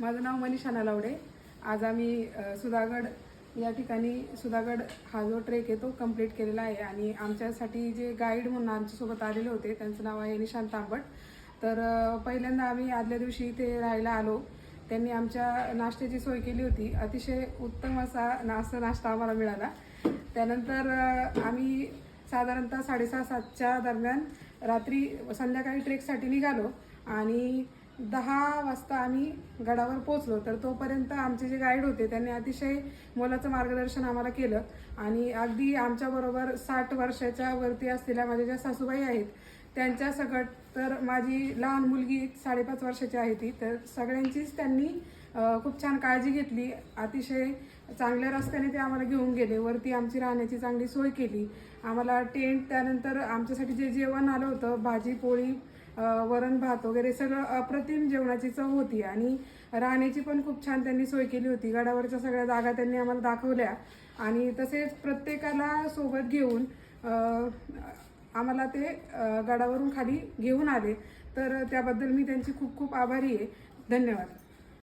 माझं नाव मनीषा नालावडे. आज आम्ही सुधागड या ठिकाणी सुधागड हा जो ट्रेक आहे तो कंप्लीट केलेला आहे आणि आमच्यासाठी जे गाईड म्हणून आमच्यासोबत आलेले होते त्यांचं नाव आहे निशांत तांबट. तर पहिल्यांदा आम्ही आदल्या दिवशी इथे राहायला आलो. त्यांनी आमच्या नाश्त्याची सोय केली होती. अतिशय उत्तम असा नाश्ता नाश्ता आम्हाला मिळाला. त्यानंतर आम्ही साधारणतः साडेसहा सातच्या दरम्यान रात्री संध्याकाळी ट्रेकसाठी निघालो आणि दहा वाजता आम्ही गडावर पोचलो तर तोपर्यंत आमचे जे गाईड होते त्यांनी अतिशय मोलाचं मार्गदर्शन आम्हाला केलं. आणि अगदी आमच्याबरोबर साठ वर्षाच्या वरती असलेल्या माझ्या ज्या सासूबाई आहेत त्यांच्या सकट तर माझी लहान मुलगी साडेपाच वर्षाची आहे ती. तर सगळ्यांचीच त्यांनी खूप छान काळजी घेतली. अतिशय चांगल्या रस्त्याने ते आम्हाला घेऊन गेले. वरती आमची राहण्याची चांगली सोय केली. आम्हाला टेंट त्यानंतर आमच्यासाठी जे जेवण आलं होतं भाजी पोळी वरण भात वगैरे सगळं अप्रतिम जेवणाची चव होती. आणि राहण्याची पण खूप छान त्यांनी सोय केली होती. गडावरच्या सगळ्या जागा त्यांनी आम्हाला दाखवल्या. आणि तसेच प्रत्येकाला सोबत घेऊन आम्हाला ते गडावरून खाली घेऊन आले. तर त्याबद्दल मी त्यांची खूप खूप आभारी आहे. धन्यवाद.